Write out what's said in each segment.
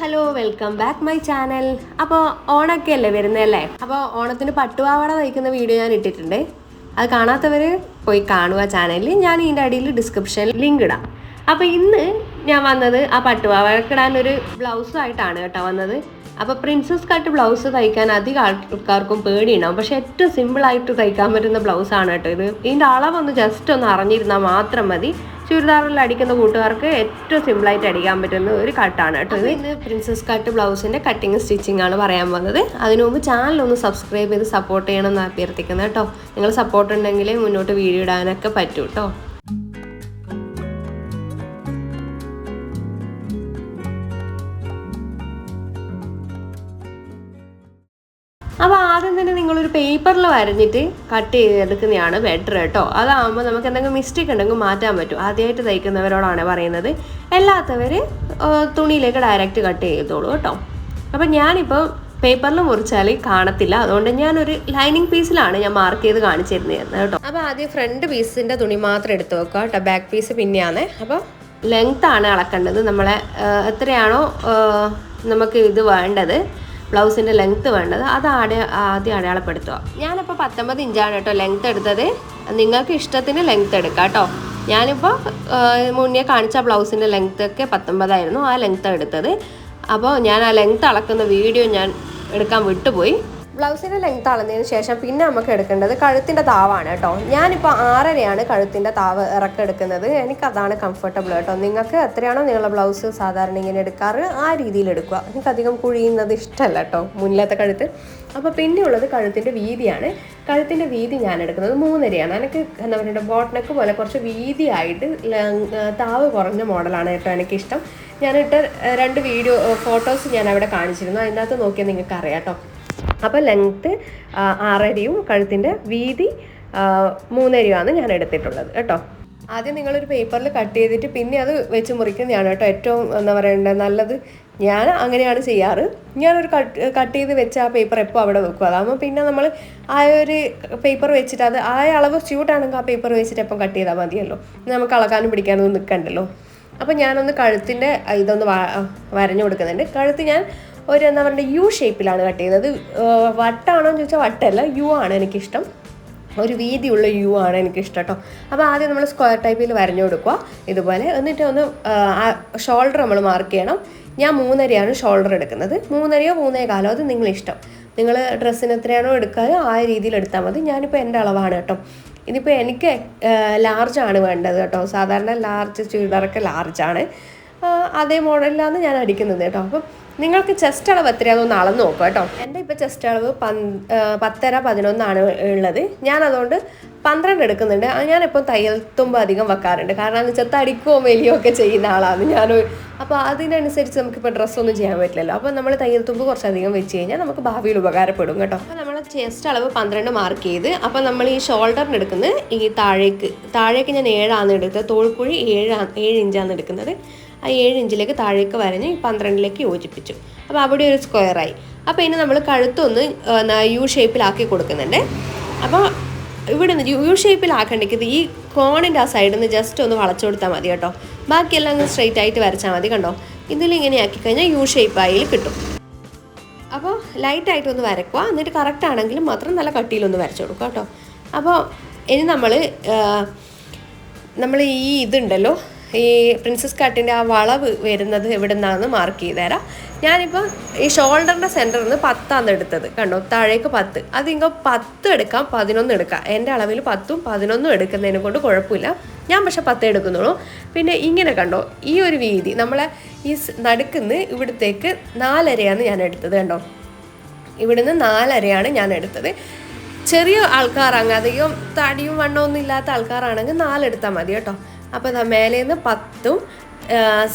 Hello welcome back my channel. അപ്പോൾ ഓണൊക്കെ അല്ലേ വരുന്നതല്ലേ? അപ്പോൾ ഓണത്തിന് പട്ടുപാവാട തയ്ക്കുന്ന വീഡിയോ ഞാൻ ഇട്ടിട്ടുണ്ട്. അത് കാണാത്തവർ പോയി കാണുക ചാനലിൽ ഞാൻ ഇതിന്റെ അടിയിൽ ഡിസ്ക്രിപ്ഷനിൽ ലിങ്ക് ഇടാം. അപ്പോൾ ഇന്ന് ഞാൻ വന്നത് ആ പട്ടുപാവാടക്കിടാൻ ഒരു ബ്ലൗസുമായിട്ടാണ് കേട്ടോ വന്നത്. അപ്പോൾ പ്രിൻസസ് കട്ട് ബ്ലൗസ് തയ്ക്കാൻ അധികം ആൾക്കാർക്കും പേടിയുണ്ടാവും. പക്ഷെ ഏറ്റവും സിമ്പിളായിട്ട് തയ്ക്കാൻ പറ്റുന്ന ബ്ലൗസാണ് കേട്ടോ ഇത്. ഇതിന്റെ അളവൊന്ന് ജസ്റ്റ് ഒന്ന് അറിഞ്ഞിരുന്നാൽ മാത്രം മതി. ചുരിദാറിൽ അടിക്കുന്ന കൂട്ടുകാർക്ക് ഏറ്റവും സിമ്പിളായിട്ട് അടിക്കാൻ പറ്റുന്ന ഒരു കട്ടാണ് കേട്ടോ ഇത്. ഇന്ന് പ്രിൻസസ് കട്ട് ബ്ലൗസിന്റെ കട്ടിങ് സ്റ്റിച്ചിങ് ആണ് പറയാൻ വന്നത്. അതിനു മുമ്പ് ചാനൽ ഒന്ന് സബ്സ്ക്രൈബ് ചെയ്ത് സപ്പോർട്ട് ചെയ്യണം എന്ന് അഭ്യർത്ഥിക്കുന്നത് കേട്ടോ. നിങ്ങൾ സപ്പോർട്ട് ഉണ്ടെങ്കിൽ മുന്നോട്ട് വീഡിയോ ഇടാനൊക്കെ പറ്റൂ കേട്ടോ. അപ്പോൾ ആദ്യം തന്നെ നിങ്ങളൊരു പേപ്പറിൽ വരഞ്ഞിട്ട് കട്ട് ചെയ്തെടുക്കുന്നതാണ് ബെറ്റർ കേട്ടോ അതാകുമ്പോൾ നമുക്ക് എന്തെങ്കിലും മിസ്റ്റേക്ക് ഉണ്ടെങ്കിൽ മാറ്റാൻ പറ്റും. ആദ്യമായിട്ട് തയ്ക്കുന്നവരോടാണ് പറയുന്നത്. അല്ലാത്തവർ തുണിയിലേക്ക് ഡയറക്റ്റ് കട്ട് ചെയ്തോളൂ കേട്ടോ അപ്പം ഞാനിപ്പോൾ പേപ്പറിൽ മുറിച്ചാൽ കാണത്തില്ല. അതുകൊണ്ട് ഞാനൊരു ലൈനിങ് പീസിലാണ് ഞാൻ മാർക്ക് ചെയ്ത് കാണിച്ചിരുന്നത് കേട്ടോ അപ്പോൾ ആദ്യം ഫ്രണ്ട് പീസിന്റെ തുണി മാത്രം എടുത്ത് വെക്കുക കേട്ടോ ബാക്ക് പീസ് പിന്നെയാണ്. അപ്പോൾ ലെങ്ത്താണ് അളക്കേണ്ടത്. നമ്മളെ എത്രയാണോ നമുക്ക് ഇത് വേണ്ടത്. ബ്ലൗസിന്റെ ലെങ്ത്ത് വേണ്ടത് അത് ആടെ ആദ്യം അടയാളപ്പെടുത്തുക. ഞാനിപ്പോൾ പത്തൊമ്പത് ഇഞ്ചാണ് കേട്ടോ ലെങ്ത്ത് എടുത്തത്. നിങ്ങൾക്ക് ഇഷ്ടത്തിന് ലെങ്ത്ത് എടുക്കാം കേട്ടോ. ഞാനിപ്പോൾ മുന്നേ കാണിച്ച ബ്ലൗസിന്റെ ലെങ്ത്ത് ഒക്കെ പത്തൊമ്പതായിരുന്നു ആ ലെങ്ത്ത് എടുത്തത്. അപ്പോൾ ഞാൻ ആ ലെങ്ത്ത് അളക്കുന്ന വീഡിയോ ഞാൻ എടുക്കാൻ വിട്ടുപോയി. ബ്ലൗസിന്റെ ലെങ്ത് അളന്നതിന് ശേഷം പിന്നെ നമുക്ക് എടുക്കേണ്ടത് കഴുത്തിന്റെ താവാണ് കേട്ടോ. ഞാനിപ്പോൾ ആറരയാണ് കഴുത്തിന്റെ താവ് ഇറക്കെടുക്കുന്നത് എനിക്കതാണ് കംഫർട്ടബിൾ കേട്ടോ. നിങ്ങൾക്ക് എത്രയാണോ നിങ്ങളുടെ ബ്ലൗസ് സാധാരണ ഇങ്ങനെ എടുക്കാറ് ആ രീതിയിൽ എടുക്കുക. എനിക്കധികം കുഴിയുന്നത് ഇഷ്ടമല്ല കേട്ടോ മുന്നിലത്തെ കഴുത്ത്. അപ്പോൾ പിന്നെയുള്ളത് കഴുത്തിന്റെ വീതിയാണ്. കഴുത്തിന്റെ വീതി ഞാൻ എടുക്കുന്നത് മൂന്നരയാണ്. എനിക്ക് എന്താ പറയുക ബോട്ട് പോലെ കുറച്ച് വീതിയായിട്ട് താവ് കുറഞ്ഞ മോഡലാണ് കേട്ടോ എനിക്കിഷ്ടം. ഞാനിട്ട് രണ്ട് വീഡിയോ ഫോട്ടോസ് ഞാൻ അവിടെ കാണിച്ചിരുന്നു. അതിനകത്ത് നോക്കിയാൽ നിങ്ങൾക്ക് അറിയാം കേട്ടോ. അപ്പോൾ ലെങ്ത്ത് ആറരയും കഴുത്തിന്റെ വീതി മൂന്നരയുമാണ് ഞാൻ എടുത്തിട്ടുള്ളത്. കേട്ടോ? ആദ്യം നിങ്ങളൊരു പേപ്പറിൽ കട്ട് ചെയ്തിട്ട് പിന്നെ അത് വെച്ച് മുറിക്കുന്നതാണ് കേട്ടോ ഏറ്റവും എന്താ പറയേണ്ടത് നല്ലത്. ഞാൻ അങ്ങനെയാണ് ചെയ്യാറ്. ഞാനൊരു കട്ട് കട്ട് ചെയ്ത് വെച്ച ആ പേപ്പർ എപ്പോൾ അവിടെ വെക്കും. അതാകുമ്പോൾ പിന്നെ നമ്മൾ ആ ഒരു പേപ്പർ വെച്ചിട്ട് അത് ആ അളവ് സ്യൂട്ടാണെങ്കിൽ ആ പേപ്പർ വെച്ചിട്ട് എപ്പം കട്ട് ചെയ്താൽ മതിയല്ലോ. നമുക്ക് അളക്കാനും പിടിക്കാനൊന്നും നിൽക്കണ്ടല്ലോ അപ്പോൾ ഞാനൊന്ന് കഴുത്തിന്റെ ഇതൊന്ന് വരഞ്ഞു കൊടുക്കുന്നുണ്ട്. കഴുത്ത് ഞാൻ ഒരു എന്താ പറയുക യു ഷേപ്പിലാണ് കട്ട് ചെയ്യുന്നത് വട്ടാണോ എന്ന് ചോദിച്ചാൽ വട്ടല്ല യു ആണ് എനിക്കിഷ്ടം. ഒരു വീതിയുള്ള യു ആണ് എനിക്കിഷ്ടം കേട്ടോ അപ്പോൾ ആദ്യം നമ്മൾ സ്ക്വയർ ടൈപ്പിൽ വരഞ്ഞു കൊടുക്കുക. ഇതുപോലെ എന്നിട്ട് ഒന്ന് ഷോൾഡർ നമ്മൾ മാർക്ക് ചെയ്യണം. ഞാൻ മൂന്നരയാണ് ഷോൾഡർ എടുക്കുന്നത്. മൂന്നരയോ മൂന്നേ കാലോ അത് നിങ്ങളിഷ്ടം. നിങ്ങൾ ഡ്രസ്സിന് എത്രയാണോ എടുക്കുക ആ രീതിയിൽ എടുത്താൽ മതി. ഞാനിപ്പോൾ എന്റെ അളവാണ് കേട്ടോ ഇതിപ്പോൾ എനിക്ക് ലാർജ് ആണ് വേണ്ടത് കേട്ടോ സാധാരണ ലാർജ് ചുരിദാറൊക്കെ ലാർജാണ് അതേ മോഡലിലാണ് ഞാൻ അടിക്കുന്നത് കേട്ടോ. അപ്പം നിങ്ങൾക്ക് ചെസ്റ്റ് അളവ് എത്രയാണെന്ന് അളന്ന് നോക്കുക കേട്ടോ. എന്റെ ഇപ്പോൾ ചെസ്റ്റ് അളവ് പത്തര പതിനൊന്നാണ് ഉള്ളത്. ഞാൻ അതുകൊണ്ട് പന്ത്രണ്ട് എടുക്കുന്നുണ്ട്. ഞാനിപ്പോൾ തയ്യൽ തുമ്പ് അധികം വെക്കാറുണ്ട്. കാരണം എന്ന് വെച്ചാൽ തടിക്കുകയോ മെലിയോ ഒക്കെ ചെയ്യുന്ന ആളാണ് ഞാൻ അപ്പോൾ അതിനനുസരിച്ച് നമുക്കിപ്പോൾ ഡ്രസ്സൊന്നും ചെയ്യാൻ പറ്റില്ലല്ലോ. അപ്പോൾ നമ്മൾ തയ്യൽ തുമ്പ് കുറച്ചധികം വെച്ച് കഴിഞ്ഞാൽ നമുക്ക് ഭാവിയിൽ ഉപകാരപ്പെടും കേട്ടോ. അപ്പോൾ നമ്മൾ ചെസ്റ്റ് അളവ് പന്ത്രണ്ട് മാർക്ക് ചെയ്ത് അപ്പോൾ നമ്മൾ ഈ ഷോൾഡറിന് എടുക്കുന്നത് ഈ താഴേക്ക്. താഴേക്ക് ഞാൻ ഏഴാണ് എടുത്തത്. തോൾക്കുഴി ഏഴാണ് ഏഴ് ഇഞ്ചാണ് എടുക്കുന്നത്. ആ ഏഴ് ഇഞ്ചിലേക്ക് താഴേക്ക് വരഞ്ഞ് പന്ത്രണ്ടിലേക്ക് യോജിപ്പിച്ചു. അപ്പോൾ അവിടെ ഒരു സ്ക്വയറായി അപ്പോൾ ഇനി നമ്മൾ കഴുത്തൊന്ന് യു ഷേപ്പിലാക്കി കൊടുക്കുന്നുണ്ട്. അപ്പോൾ ഇവിടെ നിന്ന് യു ഷേപ്പിലാക്കേണ്ടത് ഈ കോണിന്റെ ആ സൈഡിൽ നിന്ന് ജസ്റ്റ് ഒന്ന് വളച്ചു കൊടുത്താൽ മതി കേട്ടോ. ബാക്കിയെല്ലാം അങ്ങ് സ്ട്രെയിറ്റ് ആയിട്ട് വരച്ചാൽ മതി കണ്ടോ? ഇതിലിങ്ങനെ ആക്കി കഴിഞ്ഞാൽ യു ഷേപ്പ് ഷേപ്പായി കിട്ടും. അപ്പോൾ ലൈറ്റായിട്ട് ഒന്ന് വരക്കുക എന്നിട്ട് കറക്റ്റ് ആണെങ്കിലും മാത്രം നല്ല കട്ടിയിലൊന്ന് വരച്ചു കൊടുക്കുക കേട്ടോ. അപ്പോൾ ഇനി നമ്മൾ നമ്മൾ ഈ ഇതുണ്ടല്ലോ ഈ പ്രിൻസസ് കട്ടിന്റെ ആ വളവ് വരുന്നത് എവിടെ നിന്നാണെന്ന് മാർക്ക് ചെയ്ത് തരാം. ഞാനിപ്പോൾ ഈ ഷോൾഡറിന്റെ സെന്ററിൽ നിന്ന് പത്താണ് എടുത്തത്. കണ്ടോ? താഴേക്ക് പത്ത്. അതിങ്ങോ പത്ത് എടുക്കാം പതിനൊന്ന് എടുക്കാം. എന്റെ അളവിൽ പത്തും പതിനൊന്നും എടുക്കുന്നതിനെ കൊണ്ട് കുഴപ്പമില്ല. ഞാൻ പക്ഷെ പത്ത് എടുക്കുന്നുള്ളൂ. പിന്നെ ഇങ്ങനെ കണ്ടോ? ഈ ഒരു വീതി നമ്മളെ ഈ നടുക്കുന്ന് ഇവിടത്തേക്ക് നാലരയാണ് ഞാൻ എടുത്തത് കണ്ടോ? ഇവിടുന്ന് നാലരയാണ് ഞാൻ എടുത്തത്. ചെറിയ ആൾക്കാരാണ്. അധികം തടിയും വണ്ണമൊന്നും ഇല്ലാത്ത ആൾക്കാരാണെങ്കിൽ നാലെടുത്താൽ മതി കേട്ടോ. അപ്പോൾ ഇതാ മേലേന്ന് പത്തും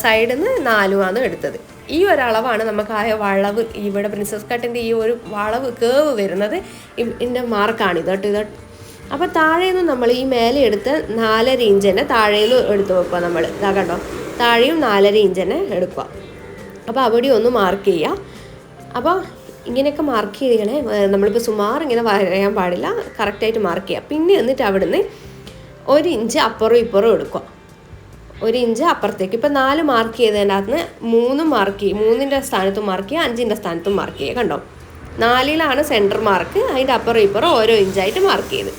സൈഡിൽ നിന്ന് നാലുമാണ് എടുത്തത്. ഈ ഒരളവാണ് നമുക്ക് ആ വളവ് ഇവിടെ പ്രിൻസസ് കട്ടിന്റെ ഈ ഒരു വളവ് കേവ് വരുന്നത് ഇതിന്റെ മാർക്കാണ് കേട്ടോ ഇത് അപ്പോൾ താഴേന്ന് നമ്മൾ ഈ മേലെ എടുത്ത് നാലര ഇഞ്ച് തന്നെ താഴേന്ന് എടുത്ത് വെക്കുക നമ്മൾ ഇതാ കണ്ടോ? താഴെയും നാലര ഇഞ്ച് തന്നെ എടുക്കുക അപ്പോൾ അവിടെ ഒന്ന് മാർക്ക് ചെയ്യുക അപ്പോൾ ഇങ്ങനെയൊക്കെ മാർക്ക് ചെയ്യണേ നമ്മളിപ്പോൾ സുമാർ ഇങ്ങനെ വരയാൻ പാടില്ല കറക്റ്റായിട്ട് മാർക്ക് ചെയ്യുക പിന്നെ എന്നിട്ട് അവിടുന്ന് ഒരു ഇഞ്ച് അപ്പുറം ഇപ്പുറം എടുക്കുക. ഒരു ഇഞ്ച് അപ്പുറത്തേക്ക്. ഇപ്പം നാല് മാർക്ക് ചെയ്തതിന്റെ അകത്ത് മൂന്ന് മാർക്ക് ചെയ്യും മൂന്നിന്റെ സ്ഥാനത്തും മാർക്ക് ചെയ്യുക അഞ്ചിന്റെ സ്ഥാനത്തും മാർക്ക് ചെയ്യുക കണ്ടോ? നാലിലാണ് സെന്റർ മാർക്ക് അതിന്റെ അപ്പുറം ഇപ്പുറം ഓരോ ഇഞ്ചായിട്ട് മാർക്ക് ചെയ്ത്.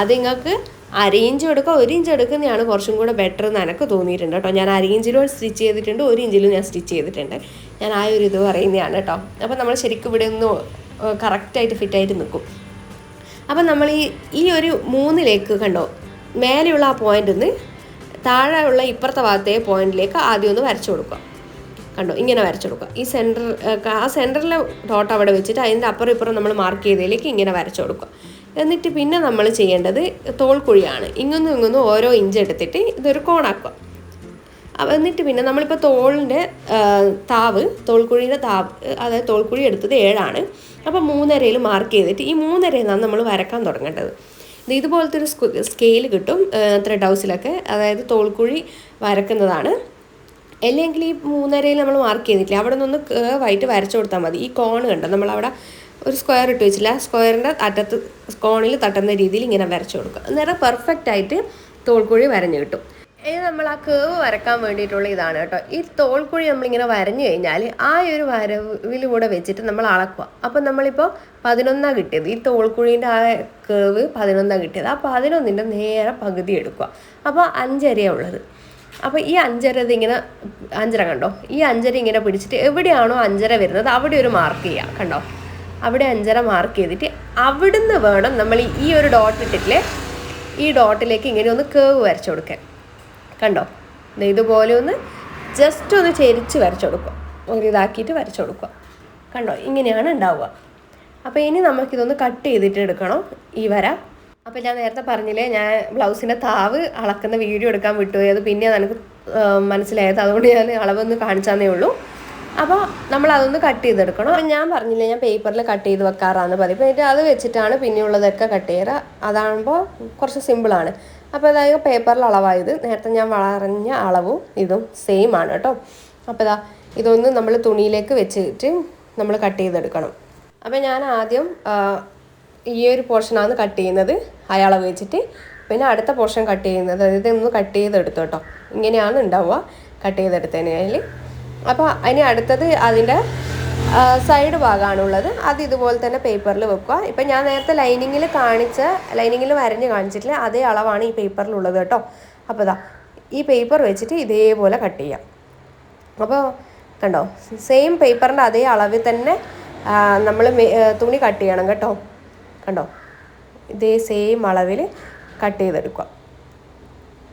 അത് നിങ്ങൾക്ക് അര ഇഞ്ച് എടുക്കുക ഒരു ഇഞ്ച് എടുക്കുന്നതാണ് കുറച്ചും കൂടെ ബെറ്റർ എന്ന് എനിക്ക് തോന്നിയിട്ടുണ്ട് കേട്ടോ. ഞാൻ അര ഇഞ്ചിലും സ്റ്റിച്ച് ചെയ്തിട്ടുണ്ട് ഒരു ഇഞ്ചിലും ഞാൻ സ്റ്റിച്ച് ചെയ്തിട്ടുണ്ട്. ഞാൻ ആ ഒരു ഇത് പറയുന്നതാണ് കേട്ടോ. അപ്പോൾ നമ്മൾ ശരിക്കും ഇവിടെ ഒന്ന് കറക്റ്റായിട്ട് ഫിറ്റായിട്ട് നിൽക്കും. അപ്പം നമ്മൾ ഈ ഈ ഒരു മൂന്നിലേക്ക് കണ്ടോ മേലെയുള്ള ആ പോയിന്റ് ഒന്ന് താഴെയുള്ള ഇപ്പുറത്തെ ഭാഗത്തെ പോയിന്റിലേക്ക് ആദ്യം ഒന്ന് വരച്ചു കൊടുക്കുക. കണ്ടോ ഇങ്ങനെ വരച്ചു കൊടുക്കുക. ഈ സെന്റർ ആ സെന്ററിലെ ഡോട്ട് അവിടെ വെച്ചിട്ട് അതിന്റെ അപ്പുറം ഇപ്പുറം നമ്മൾ മാർക്ക് ചെയ്തതിലേക്ക് ഇങ്ങനെ വരച്ചു കൊടുക്കുക. എന്നിട്ട് പിന്നെ നമ്മൾ ചെയ്യേണ്ടത് തോൾക്കുഴിയാണ്. ഇങ്ങൊന്നും ഇങ്ങൊന്നും ഓരോ ഇഞ്ച് എടുത്തിട്ട് ഇതൊരു കോണാക്കുക. അപ്പോൾ എന്നിട്ട് പിന്നെ നമ്മളിപ്പോൾ തോളിന്റെ താവ് തോൾക്കുഴിയുടെ താവ് അതായത് തോൾക്കുഴി എടുത്തത് ഏഴാണ്. അപ്പോൾ മൂന്നരയിൽ മാർക്ക് ചെയ്തിട്ട് ഈ മൂന്നരയിൽ നമ്മൾ വരക്കാൻ തുടങ്ങേണ്ടത്. ഇത് ഇതുപോലത്തെ ഒരു സ്കെയിൽ കിട്ടും ത്രെഡ് ഹൗസിലൊക്കെ അതായത് തോൾക്കുഴി വരക്കുന്നതാണ്. അല്ലെങ്കിൽ ഈ മൂന്നരയിൽ നമ്മൾ മാർക്ക് ചെയ്തിട്ടില്ല. അവിടെ നിന്ന് കേവായിട്ട് വരച്ചു കൊടുത്താൽ മതി. ഈ കോൺ കണ്ടോ? നമ്മളവിടെ ഒരു സ്ക്വയർ ഇട്ട് വെച്ചില്ല. സ്ക്വയറിന്റെ അറ്റത്ത് കോണിൽ തട്ടുന്ന രീതിയിൽ ഇങ്ങനെ വരച്ചു കൊടുക്കുക. അന്നേരം പെർഫെക്റ്റ് ആയിട്ട് തോൾക്കുഴി വരഞ്ഞു കിട്ടും. ഇനി നമ്മൾ ആ കേവ് വരക്കാൻ വേണ്ടിയിട്ടുള്ള ഇതാണ് കേട്ടോ. ഈ തോൾക്കുഴി നമ്മളിങ്ങനെ വരഞ്ഞു കഴിഞ്ഞാൽ ആ ഒരു വരവിലൂടെ വെച്ചിട്ട് നമ്മൾ അളക്കുക. അപ്പം നമ്മളിപ്പോൾ പതിനൊന്നാണ് കിട്ടിയത്. ഈ തോൾക്കുഴീന്റെ ആ കേവ് പതിനൊന്നാണ് കിട്ടിയത്. ആ പതിനൊന്നിന്റെ നേരെ പകുതി എടുക്കുക. അപ്പോൾ അഞ്ചരയാണ് ഉള്ളത്. അപ്പോൾ ഈ അഞ്ചര ഇതിങ്ങനെ അഞ്ചര കണ്ടോ? ഈ അഞ്ചര ഇങ്ങനെ പിടിച്ചിട്ട് എവിടെയാണോ അഞ്ചര വരുന്നത് അവിടെ ഒരു മാർക്ക് ചെയ്യുക. കണ്ടോ? അവിടെ അഞ്ചര മാർക്ക് ചെയ്തിട്ട് അവിടുന്ന് വേണം നമ്മൾ ഈ ഒരു ഡോട്ട് ഇട്ടിട്ടില്ലേ? ഈ ഡോട്ടിലേക്ക് ഇങ്ങനെ ഒന്ന് കേവ് വരച്ചു കൊടുക്കാൻ. കണ്ടോ? ഇതുപോലെ ഒന്ന് ജസ്റ്റ് ഒന്ന് ചെരിച്ച് വരച്ചു കൊടുക്കുക. ഒരു ഇതാക്കിയിട്ട് വരച്ചു കൊടുക്കുക. കണ്ടോ? ഇങ്ങനെയാണ് ഉണ്ടാവുക. അപ്പോൾ ഇനി നമുക്കിതൊന്ന് കട്ട് ചെയ്തിട്ട് എടുക്കണം. ഈ വര. അപ്പോൾ ഞാൻ നേരത്തെ പറഞ്ഞില്ലേ ഞാൻ ബ്ലൗസിന്റെ താവ് അളക്കുന്ന വീഡിയോ എടുക്കാൻ വിട്ടുപോയി അത് പിന്നെ എനിക്ക് മനസ്സിലായത്. അതുകൊണ്ട് ഞാൻ അളവൊന്ന് കാണിച്ചാന്നേ ഉള്ളൂ. അപ്പോൾ നമ്മൾ അതൊന്ന് കട്ട് ചെയ്തെടുക്കണം. അപ്പം ഞാൻ പറഞ്ഞില്ലേ ഞാൻ പേപ്പറിൽ കട്ട് ചെയ്ത് വെക്കാറാണ് പതിവ് എന്നിട്ട് അത് വെച്ചിട്ടാണ് പിന്നെയുള്ളതൊക്കെ കട്ട് ചെയ്യുക. അതാകുമ്പോൾ കുറച്ച് സിമ്പിളാണ് അപ്പോൾ അതായത് പേപ്പറിൽ അളവായത്. നേരത്തെ ഞാൻ വളഞ്ഞ അളവും ഇതും സെയിം ആണ് കേട്ടോ. അപ്പോൾ ഇതാ ഇതൊന്ന് നമ്മൾ തുണിയിലേക്ക് വെച്ചിട്ട് നമ്മൾ കട്ട് ചെയ്തെടുക്കണം. അപ്പോൾ ഞാൻ ആദ്യം ഈ ഒരു പോർഷനാണ് കട്ട് ചെയ്യുന്നത്. അയാളെ വെച്ചിട്ട് പിന്നെ അടുത്ത പോർഷൻ കട്ട് ചെയ്യുന്നത്. അതായത് ഒന്ന് കട്ട് ചെയ്തെടുത്തു കേട്ടോ. ഇങ്ങനെയാണ് ഉണ്ടാവുക. കട്ട് ചെയ്തെടുത്തതിന് അതിൽ അപ്പോൾ അതിന് അടുത്തത് അതിന്റെ സൈഡ് ഭാഗമാണുള്ളത്. അത് ഇതുപോലെ തന്നെ പേപ്പറിൽ വെക്കുക. ഇപ്പം ഞാൻ നേരത്തെ ലൈനിങ്ങിൽ കാണിച്ച ലൈനിങ്ങിൽ വരഞ്ഞ് കാണിച്ചിട്ടില്ല അതേ അളവാണ് ഈ പേപ്പറിലുള്ളത് കേട്ടോ. അപ്പോൾ ഇതാ ഈ പേപ്പർ വെച്ചിട്ട് ഇതേപോലെ കട്ട് ചെയ്യാം. അപ്പോൾ കണ്ടോ സെയിം പേപ്പറിന്റെ അതേ അളവിൽ തന്നെ നമ്മൾ തുണി കട്ട് ചെയ്യണം കേട്ടോ. കണ്ടോ ഇതേ സെയിം അളവിൽ കട്ട് ചെയ്തെടുക്കുക.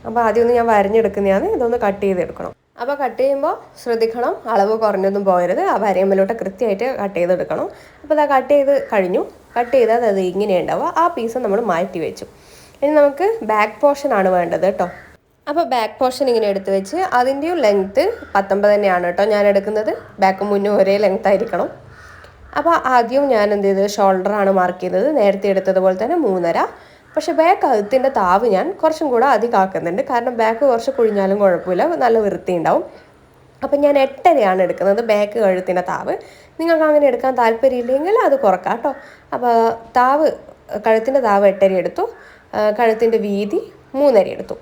അപ്പോൾ ആദ്യം ഒന്ന് ഞാൻ വരഞ്ഞെടുക്കുന്നതാണ് ഇതൊന്ന് കട്ട് ചെയ്തെടുക്കണം. അപ്പോൾ കട്ട് ചെയ്യുമ്പോൾ ശ്രദ്ധിക്കണം. അളവ് കുറഞ്ഞൊന്നും പോകരുത്. ആ വരയമ്മലോട്ട് കൃത്യമായിട്ട് കട്ട് ചെയ്തെടുക്കണം. അപ്പോൾ അത് കട്ട് ചെയ്ത് കഴിഞ്ഞു. കട്ട് ചെയ്താൽ അത് ഇങ്ങനെ ഉണ്ടാവുക ആ പീസ് നമ്മൾ മാറ്റി വെച്ചു. ഇനി നമുക്ക് ബാക്ക് പോർഷൻ ആണ് വേണ്ടത് കേട്ടോ. അപ്പോൾ ബാക്ക് പോർഷൻ ഇങ്ങനെ എടുത്ത് വെച്ച് അതിന്റെയും ലെങ്ത്ത് പത്തൊമ്പത് തന്നെയാണ് കേട്ടോ ഞാൻ എടുക്കുന്നത്. ബാക്ക് മുന്നും ഒരേ ലെങ്ത് ആയിരിക്കണം. അപ്പോൾ ആദ്യം ഞാൻ എന്ത് ചെയ്തത്? ഷോൾഡറാണ് മാർക്ക് ചെയ്തത്. നേരത്തെ എടുത്തതുപോലെ തന്നെ മൂന്നര. പക്ഷെ ബാക്ക് അകത്തിന്റെ താവ് ഞാൻ കുറച്ചും കൂടെ അധികം ആക്കുന്നുണ്ട് കാരണം ബാക്ക് കുറച്ച് കുഴിഞ്ഞാലും കുഴപ്പമില്ല നല്ല വൃത്തി ഉണ്ടാവും അപ്പം ഞാൻ എട്ടരയാണ് എടുക്കുന്നത് ബാക്ക് കഴുത്തിന്റെ താവ്. നിങ്ങൾക്ക് അങ്ങനെ എടുക്കാൻ താല്പര്യമില്ലെങ്കിൽ അത് കുറക്കാം കേട്ടോ. അപ്പോൾ താവ് കഴുത്തിന്റെ താവ് എട്ടര എടുത്തു. കഴുത്തിന്റെ വീതി മൂന്നര എടുത്തു.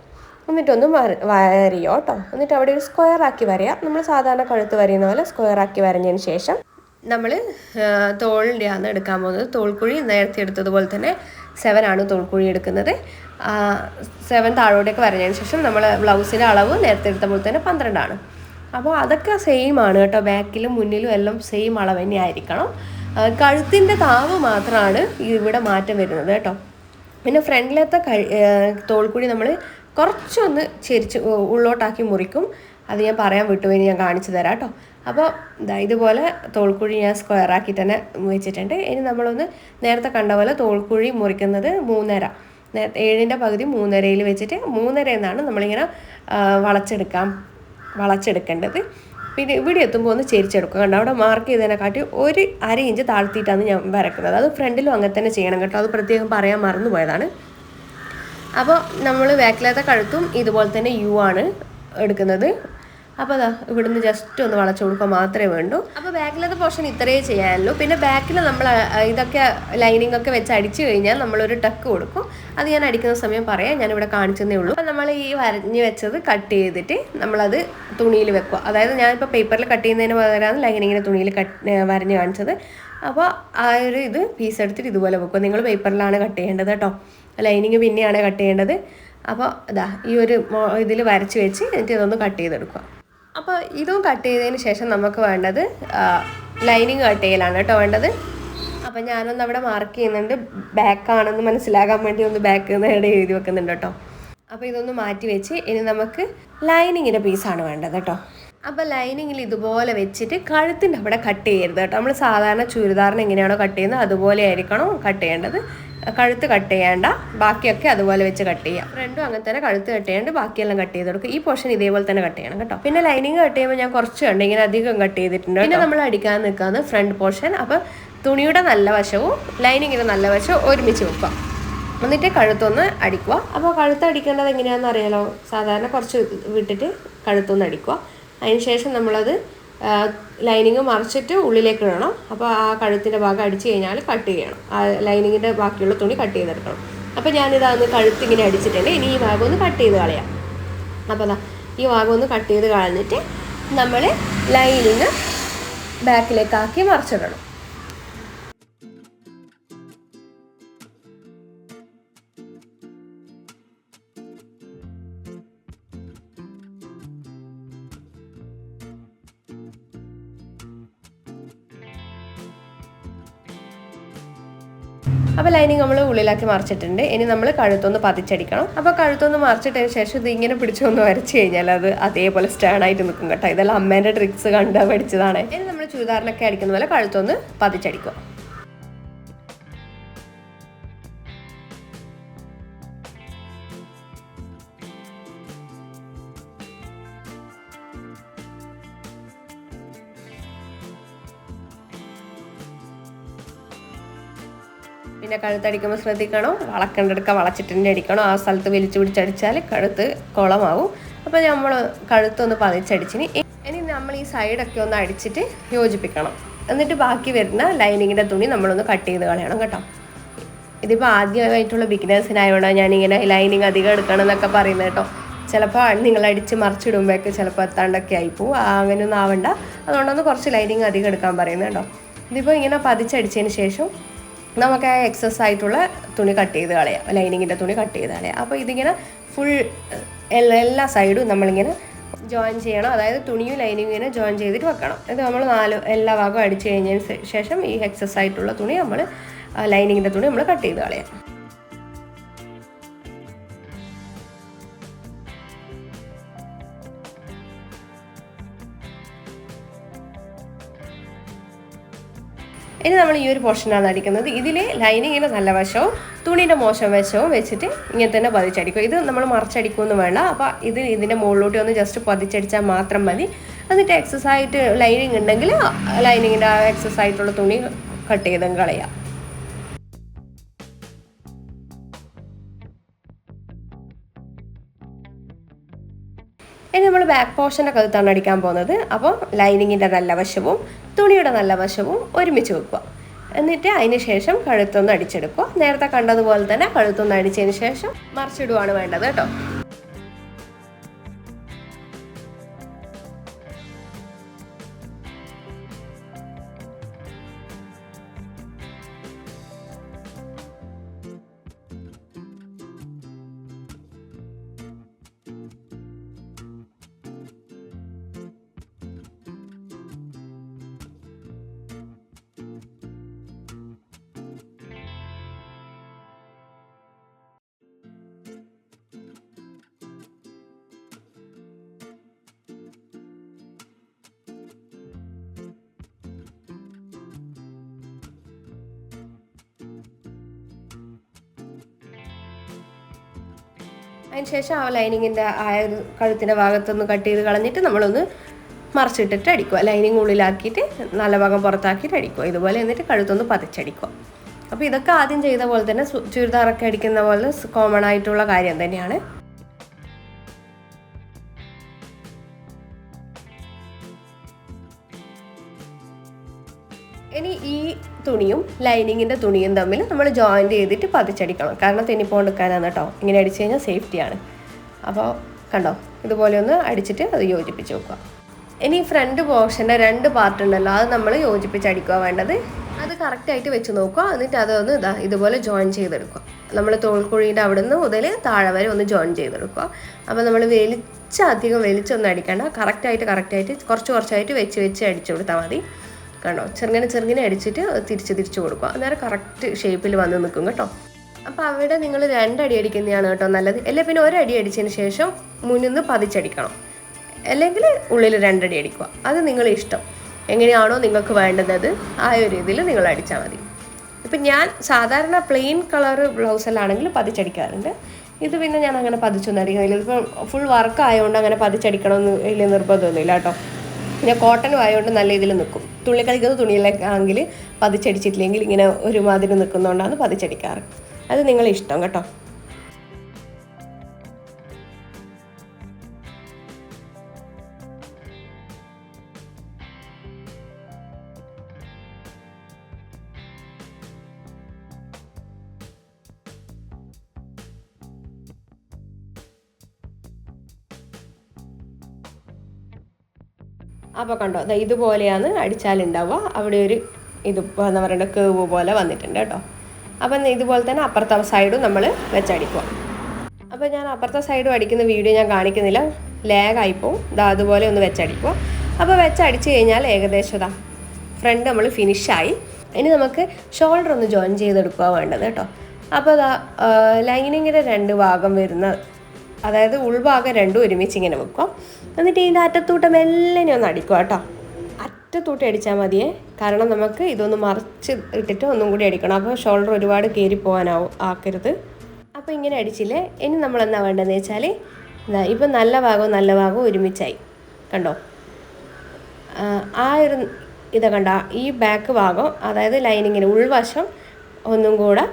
എന്നിട്ടൊന്ന് വരയോ കേട്ടോ. എന്നിട്ട് അവിടെ ഒരു സ്ക്വയർ ആക്കി വരയാം. നമ്മൾ സാധാരണ കഴുത്ത് വരയുന്ന പോലെ സ്ക്വയർ ആക്കി വരഞ്ഞതിന് ശേഷം നമ്മൾ തോളിന്റെ ആണ് എടുക്കാൻ പോകുന്നത്. തോൾക്കുഴി നേരത്തെ എടുത്തതുപോലെ തന്നെ സെവൻ ആണ് തോൾക്കുഴി എടുക്കുന്നത്. സെവൻ താഴോട്ടേക്ക് വരഞ്ഞതിന് ശേഷം നമ്മൾ ബ്ലൗസിന്റെ അളവ് നേരത്തെ എടുത്ത പോലെ തന്നെ പന്ത്രണ്ടാണ്. അപ്പോൾ അതൊക്കെ സെയിം ആണ് കേട്ടോ. ബാക്കിലും മുന്നിലും എല്ലാം സെയിം അളവ് തന്നെ ആയിരിക്കണം. കഴുത്തിന്റെ താവ് മാത്രമാണ് ഇവിടെ മാറ്റം വരുന്നത് കേട്ടോ. പിന്നെ ഫ്രണ്ടിലത്തെ കഴി തോൾക്കുഴി നമ്മൾ കുറച്ചൊന്ന് ചെരിച്ച് ഉള്ളോട്ടാക്കി മുറിക്കും. അത് ഞാൻ പറയാൻ വിട്ടുപോയി ഞാൻ കാണിച്ചു തരാം കേട്ടോ. അപ്പോൾ ഇതാ ഇതുപോലെ തോൾക്കുഴി ഞാൻ സ്ക്വയർ ആക്കി തന്നെ വെച്ചിട്ടുണ്ട്. ഇനി നമ്മളൊന്ന് നേരത്തെ കണ്ട പോലെ തോൾക്കുഴി മുറിക്കുന്നത് മൂന്നര. ഏഴിന്റെ പകുതി മൂന്നരയിൽ വെച്ചിട്ട് മൂന്നര എന്നാണ് നമ്മളിങ്ങനെ വളച്ചെടുക്കാം വളച്ചെടുക്കേണ്ടത്. പിന്നെ ഇവിടെ എത്തുമ്പോൾ ഒന്ന് ചെരിച്ചെടുക്കുക. കണ്ടോ? അവിടെ മാർക്ക് ചെയ്തതിനെക്കാട്ടി ഒരു അര ഇഞ്ച് താഴ്ത്തിയിട്ടാണ് ഞാൻ വരക്കുന്നത്. അത് ഫ്രണ്ടിലും അങ്ങനെ തന്നെ ചെയ്യണം കേട്ടോ. അത് പ്രത്യേകം പറയാൻ മറന്നു പോയതാണ്. അപ്പോൾ നമ്മൾ ബാക്കിലത്തെ കഴുത്തും ഇതുപോലെ തന്നെ യു ആണ് എടുക്കുന്നത്. അപ്പോൾ അതാ ഇവിടുന്ന് ജസ്റ്റ് ഒന്ന് വളച്ചു കൊടുക്കുക മാത്രമേ വേണ്ടൂ. അപ്പോൾ ബാക്കിലത്തെ പോർഷൻ ഇത്രയേ ചെയ്യാനുള്ളൂ. പിന്നെ ബാക്കിൽ നമ്മൾ ഇതൊക്കെ ലൈനിങ് ഒക്കെ വെച്ച് അടിച്ചു കഴിഞ്ഞാൽ നമ്മളൊരു ടക്ക് കൊടുക്കും. അത് ഞാൻ അടിക്കുന്ന സമയം പറയാം. ഞാനിവിടെ കാണിച്ചതേ ഉള്ളൂ. അപ്പോൾ നമ്മൾ ഈ വരഞ്ഞ് വെച്ചത് കട്ട് ചെയ്തിട്ട് നമ്മളത് തുണിയിൽ വെക്കുക. അതായത് ഞാനിപ്പോൾ പേപ്പറിൽ കട്ട് ചെയ്യുന്നതിന് പകരമാണ് ലൈനിങ്ങിനെ തുണിയിൽ കട്ട് വരഞ്ഞ് കാണിച്ചത്. അപ്പോൾ ആ ഒരു ഇത് പീസ് എടുത്തിട്ട് ഇതുപോലെ വെക്കുക. നിങ്ങൾ പേപ്പറിലാണ് കട്ട് ചെയ്യേണ്ടത് കേട്ടോ. ലൈനിങ് പിന്നെയാണ് കട്ട് ചെയ്യേണ്ടത്. അപ്പോൾ ഇതാ ഈ ഒരു ഇതിൽ വരച്ച് വെച്ച് എന്നിട്ട് ഇതൊന്ന് കട്ട് ചെയ്തെടുക്കുക. അപ്പോൾ ഇതും കട്ട് ചെയ്തതിന് ശേഷം നമുക്ക് വേണ്ടത് ലൈനിങ് കട്ട് ചെയ്യലാണ് കേട്ടോ വേണ്ടത്. അപ്പം ഞാനൊന്ന് അവിടെ മാർക്ക് ചെയ്യുന്നുണ്ട്. ബാക്കാണെന്ന് മനസ്സിലാകാൻ വേണ്ടി ഒന്ന് ബാക്ക് നിന്ന് എഴുതി വെക്കുന്നുണ്ട് കേട്ടോ അപ്പോൾ ഇതൊന്ന് മാറ്റി വെച്ച് ഇനി നമുക്ക് ലൈനിങ്ങിന്റെ പീസാണ് വേണ്ടത് കേട്ടോ അപ്പോൾ ലൈനിങ്ങിൽ ഇതുപോലെ വെച്ചിട്ട് കഴുത്തിന്റെ അവിടെ കട്ട് ചെയ്യരുത് കേട്ടോ നമ്മൾ സാധാരണ ചുരിദാറിന് എങ്ങനെയാണോ കട്ട് ചെയ്യുന്നത് അതുപോലെ ആയിരിക്കണം കട്ട് ചെയ്യേണ്ടത്. കഴുത്ത് കട്ട് ചെയ്യേണ്ട. ബാക്കിയൊക്കെ അതുപോലെ വെച്ച് കട്ട് ചെയ്യാം. ഫ്രണ്ടും അങ്ങനെ തന്നെ കഴുത്ത് കട്ട് ചെയ്യാണ്ട് ബാക്കിയെല്ലാം കട്ട് ചെയ്ത് കൊടുക്കും. ഈ പോർഷൻ ഇതേപോലെ തന്നെ കട്ട് ചെയ്യണം കേട്ടോ. പിന്നെ ലൈനിങ് കട്ട് ചെയ്യുമ്പോൾ ഞാൻ കുറച്ച് കണ്ട് ഇങ്ങനെ അധികം കട്ട് ചെയ്തിട്ടുണ്ട് പിന്നെ നമ്മൾ അടിക്കാൻ നിൽക്കുന്നത് ഫ്രണ്ട് പോർഷൻ അപ്പോൾ തുണിയുടെ നല്ല വശവും ലൈനിങ്ങിന്റെ നല്ല വശവും ഒരുമിച്ച് വെക്കാം എന്നിട്ട് കഴുത്തൊന്ന് അടിക്കുക. അപ്പോൾ കഴുത്ത് അടിക്കേണ്ടത് എങ്ങനെയാണെന്ന് അറിയാലോ. സാധാരണ കുറച്ച് വിട്ടിട്ട് കഴുത്തൊന്ന് അടിക്കുക. അതിന് ശേഷം നമ്മളത് ലൈനിങ് മറിച്ചിട്ട് ഉള്ളിലേക്ക് ഇടണം. അപ്പോൾ ആ കഴുത്തിന്റെ ഭാഗം അടിച്ച് കഴിഞ്ഞാൽ കട്ട് ചെയ്യണം. ആ ലൈനിങ്ങിന്റെ ബാക്കിയുള്ള തുണി കട്ട് ചെയ്തെടുക്കണം. അപ്പോൾ ഞാനിതാന്ന് കഴുത്ത് ഇങ്ങനെ അടിച്ചിട്ടുണ്ട്. ഇനി ഈ ഭാഗം ഒന്ന് കട്ട് ചെയ്ത് കളയാം. അപ്പോൾ അതാ ഈ ഭാഗം ഒന്ന് കട്ട് ചെയ്ത് കളഞ്ഞിട്ട് നമ്മൾ ലൈനിങ് ബാക്കിലേക്കാക്കി മറിച്ചിടണം. അപ്പോൾ ലൈനിങ് നമ്മൾ ഉള്ളിലാക്കി മറിച്ചിട്ടുണ്ട്. ഇനി നമ്മൾ കഴുത്തൊന്ന് പതിച്ചടിക്കണം. അപ്പോൾ കഴുത്തൊന്ന് മറിച്ചിട്ടതിന് ശേഷം ഇത് ഇങ്ങനെ പിടിച്ചൊന്ന് വരച്ച് കഴിഞ്ഞാൽ അത് അതേപോലെ സ്റ്റാൻഡ് ആയിട്ട് നിൽക്കും കേട്ടോ. ഇതെല്ലാം അമ്മേന്റെ ട്രിക്സ് കണ്ട് പഠിച്ചതാണ്. ഇനി നമ്മൾ ചുരിദാറിനൊക്കെ അടിക്കുന്ന പോലെ കഴുത്തൊന്ന് പതിച്ചടിക്കുക. പിന്നെ കഴുത്തടിക്കുമ്പോൾ ശ്രദ്ധിക്കണം. വളക്കണ്ടെടുക്കുക വളച്ചിട്ട് അടിക്കണം. ആ സ്ഥലത്ത് വലിച്ചു പിടിച്ചടിച്ചാൽ കഴുത്ത് കുളമാവും. അപ്പോൾ നമ്മൾ കഴുത്തൊന്ന് പതിച്ചടിച്ചിന്. ഇനി നമ്മൾ ഈ സൈഡൊക്കെ ഒന്ന് അടിച്ചിട്ട് യോജിപ്പിക്കണം. എന്നിട്ട് ബാക്കി വരുന്ന ലൈനിങ്ങിന്റെ തുണി നമ്മളൊന്ന് കട്ട് ചെയ്ത് കളയണം കേട്ടോ. ഇതിപ്പോൾ ആദ്യമായിട്ടുള്ള ബിഗിനേഴ്സിനായോണ്ടാണ് ഞാനിങ്ങനെ ലൈനിങ് അധികം എടുക്കണം എന്നൊക്കെ പറയുന്നത് കേട്ടോ. ചിലപ്പോൾ നിങ്ങൾ അടിച്ച് മറിച്ചിടുമ്പോഴൊക്കെ ചിലപ്പോൾ എത്താണ്ടൊക്കെ ആയിപ്പോവും. അങ്ങനെയൊന്നും ആവണ്ട. അതുകൊണ്ടൊന്ന് കുറച്ച് ലൈനിങ് അധികം എടുക്കാൻ പറയുന്നത് കേട്ടോ. ഇതിപ്പോൾ ഇങ്ങനെ പതിച്ചടിച്ചതിന് ശേഷം നമുക്ക് ആ എക്സസ് ആയിട്ടുള്ള തുണി കട്ട് ചെയ്ത് കളയാം. ലൈനിങ്ങിന്റെ തുണി കട്ട് ചെയ്ത് കളയാം. അപ്പോൾ ഇതിങ്ങനെ ഫുൾ എല്ലാ സൈഡും നമ്മളിങ്ങനെ ജോയിൻ ചെയ്യണം. അതായത് തുണിയും ലൈനിങ്ങും ഇങ്ങനെ ജോയിൻ ചെയ്തിട്ട് വെക്കണം. ഇത് നമ്മൾ നാല് എല്ലാ ഭാഗവും അടിച്ച് കഴിഞ്ഞതിന് ശേഷം ഈ എക്സസ് ആയിട്ടുള്ള തുണി നമ്മൾ ലൈനിങ്ങിന്റെ തുണി നമ്മൾ കട്ട് ചെയ്ത് കളയാം. ഇനി നമ്മൾ ഈ ഒരു പോർഷനാണ് അടിക്കുന്നത്. ഇതിൽ ലൈനിങ്ങിന്റെ നല്ല വശവും തുണിയുടെ മോശം വശവും വെച്ചിട്ട് ഇങ്ങനെ തന്നെ പതിച്ചടിക്കും. ഇത് നമ്മൾ മറിച്ചടിക്കുമെന്ന് വേണ്ട. അപ്പോൾ ഇത് ഇതിന്റെ മുകളിലോട്ട് ഒന്ന് ജസ്റ്റ് പതിച്ചടിച്ചാൽ മാത്രം മതി. എന്നിട്ട് എക്സസ് ആയിട്ട് ലൈനിങ് ഉണ്ടെങ്കിൽ ലൈനിങ്ങിന്റെ ആ എക്സസ് ആയിട്ടുള്ള തുണി കട്ട് ചെയ്തും കളയാം. ബാക്ക് പോർഷനൊക്കെ അത് അടിക്കാൻ പോകുന്നത്. അപ്പോൾ ലൈനിങ്ങിന്റെ നല്ല വശവും തുണിയുടെ നല്ല വശവും ഒരുമിച്ച് വെക്കുക. എന്നിട്ട് അതിന് ശേഷം കഴുത്തൊന്ന് അടിച്ചെടുക്കുക. നേരത്തെ കണ്ടതുപോലെ തന്നെ കഴുത്തൊന്ന് അടിച്ചതിന് ശേഷം മറിച്ചിടുവാണ് വേണ്ടത് കേട്ടോ. അതിന് ശേഷം ആ ലൈനിങ്ങിന്റെ ആ ഒരു കഴുത്തിന്റെ ഭാഗത്തൊന്ന് കട്ട് ചെയ്ത് കളഞ്ഞിട്ട് നമ്മളൊന്ന് മറിച്ചിട്ടിട്ട് അടിക്കുക. ലൈനിങ് ഉള്ളിലാക്കിയിട്ട് നല്ല ഭാഗം പുറത്താക്കിയിട്ട് അടിക്കുക. ഇതുപോലെ എന്നിട്ട് കഴുത്തൊന്ന് പതിച്ചടിക്കുക. അപ്പോൾ ഇതൊക്കെ ആദ്യം ചെയ്ത പോലെ തന്നെ ചുരിദാറൊക്കെ അടിക്കുന്ന പോലെ കോമൺ ആയിട്ടുള്ള കാര്യം തന്നെയാണ്. ഇനി ഈ തുണിയും ലൈനിങ്ങിന്റെ തുണിയും തമ്മിൽ നമ്മൾ ജോയിന്റ് ചെയ്തിട്ട് പതിച്ചടിക്കണം. കാരണം തെന്നിപ്പോണ്ടിരിക്കാനാണ് കേട്ടോ ഇങ്ങനെ അടിച്ചു കഴിഞ്ഞാൽ സേഫ്റ്റിയാണ് അപ്പോൾ കണ്ടോ? ഇതുപോലെ ഒന്ന് അടിച്ചിട്ട് അത് യോജിപ്പിച്ച് വെക്കുക. ഇനി ഫ്രണ്ട് പോർഷന്റെ രണ്ട് പാർട്ട് ഉണ്ടല്ലോ. അത് നമ്മൾ യോജിപ്പിച്ച് അടിക്കുക വേണ്ടത്. അത് കറക്റ്റായിട്ട് വെച്ച് നോക്കുക. എന്നിട്ട് അതൊന്ന് ഇതാ ഇതുപോലെ ജോയിൻ ചെയ്തെടുക്കുക. നമ്മൾ തോൾക്കുഴീന്റെ അവിടെ നിന്ന് മുതൽ താഴെ വരെ ഒന്ന് ജോയിൻ ചെയ്തെടുക്കുക. അപ്പോൾ നമ്മൾ വലിച്ച അധികം വലിച്ചൊന്നും അടിക്കേണ്ട. കറക്റ്റായിട്ട് കറക്റ്റായിട്ട് കുറച്ച് കുറച്ചായിട്ട് വെച്ച് വെച്ച് അടിച്ചു കൊടുത്താൽ മതി. കണ്ടോ? ചെറുങ്ങനെ ചെറുങ്ങനെ അടിച്ചിട്ട് തിരിച്ച് തിരിച്ച് കൊടുക്കുക. അന്നേരം കറക്റ്റ് ഷേപ്പിൽ വന്ന് നിൽക്കും കേട്ടോ. അപ്പോൾ അവിടെ നിങ്ങൾ രണ്ടടി അടിക്കുന്നതാണ് കേട്ടോ നല്ലത്. അല്ലെ പിന്നെ ഒരടി അടിച്ചതിന് ശേഷം മുന്നിൽ നിന്ന് പതിച്ചടിക്കണം. അല്ലെങ്കിൽ ഉള്ളിൽ രണ്ടടി അടിക്കുക. അത് നിങ്ങളെ ഇഷ്ടം. എങ്ങനെയാണോ നിങ്ങൾക്ക് വേണ്ടുന്നത് ആ ഒരു രീതിയിൽ നിങ്ങൾ അടിച്ചാൽ മതി. ഇപ്പം ഞാൻ സാധാരണ പ്ലെയിൻ കളർ ബ്ലൗസിലാണെങ്കിൽ പതിച്ചടിക്കാറുണ്ട്. ഇത് പിന്നെ ഞാൻ അങ്ങനെ പതിച്ചൊന്നും അടിക്കുന്നില്ല ഇതിപ്പോൾ ഫുൾ വർക്ക് ആയതുകൊണ്ട് അങ്ങനെ പതിച്ചടിക്കണമെന്ന് വലിയ നിർബന്ധമൊന്നുമില്ല കേട്ടോ. പിന്നെ കോട്ടനും ആയതുകൊണ്ട് നല്ല ഇതിൽ നിൽക്കും. തുള്ളി കളിക്കുന്ന തുണിയിലാണെങ്കിൽ പതിച്ചടിച്ചിട്ടില്ലെങ്കിൽ ഇങ്ങനെ ഒരുമാതിരി നിൽക്കുന്നതുകൊണ്ടാണ് പതിച്ചടിക്കാറ്. അത് നിങ്ങളെ ഇഷ്ടം കേട്ടോ. അപ്പോൾ കണ്ടോ ദാ ഇതുപോലെയാണ് അടിച്ചാലുണ്ടാവുക. അവിടെ ഒരു ഇത് എന്താ പറയുക കേവ് പോലെ വന്നിട്ടുണ്ട് കേട്ടോ. അപ്പം ഇതുപോലെ തന്നെ അപ്പുറത്തെ സൈഡും നമ്മൾ വെച്ചടിക്കുക. അപ്പോൾ ഞാൻ അപ്പുറത്തെ സൈഡും അടിക്കുന്ന വീഡിയോ ഞാൻ കാണിക്കുന്നില്ല. ലാഗായിപ്പോവും ഇതാ അതുപോലെ ഒന്ന് വെച്ചടിക്കുക. അപ്പോൾ വെച്ചടിച്ച് കഴിഞ്ഞാൽ ഏകദേശം ഇതാ ഫ്രണ്ട് നമ്മൾ ഫിനിഷായി ഇനി നമുക്ക് ഷോൾഡർ ഒന്ന് ജോയിൻ ചെയ്തെടുക്കുക വേണ്ടത് കേട്ടോ. അപ്പോൾ അതാ ലൈനിങ്ങിന്റെ രണ്ട് ഭാഗം വരുന്ന അതായത് ഉൾഭാഗം രണ്ടും ഒരുമിച്ച് ഇങ്ങനെ വെക്കുക. എന്നിട്ട് ഇതിന്റെ അറ്റത്തൂട്ടം മെല്ലെ ഒന്ന് അടിക്കുക കേട്ടോ. അറ്റത്തൂട്ടി അടിച്ചാൽ മതിയേ. കാരണം നമുക്ക് ഇതൊന്ന് മറിച്ച് ഇട്ടിട്ട് ഒന്നും കൂടി അടിക്കണം. അപ്പോൾ ഷോൾഡർ ഒരുപാട് കയറി പോകാനാവും ആക്കരുത്. അപ്പോൾ ഇങ്ങനെ അടിച്ചില്ലേ? ഇനി നമ്മൾ എന്താ വേണ്ടതെന്ന് വെച്ചാൽ ഇതാ ഇപ്പം നല്ല ഭാഗവും നല്ല ഭാഗവും ഒരുമിച്ചായി. കണ്ടോ? ആ, ഒരു ഇത് കണ്ട? ഈ ബാക്ക് ഭാഗം അതായത് ലൈനിങ്ങിന്റെ ഉൾവശം ഒന്നും കൂടെ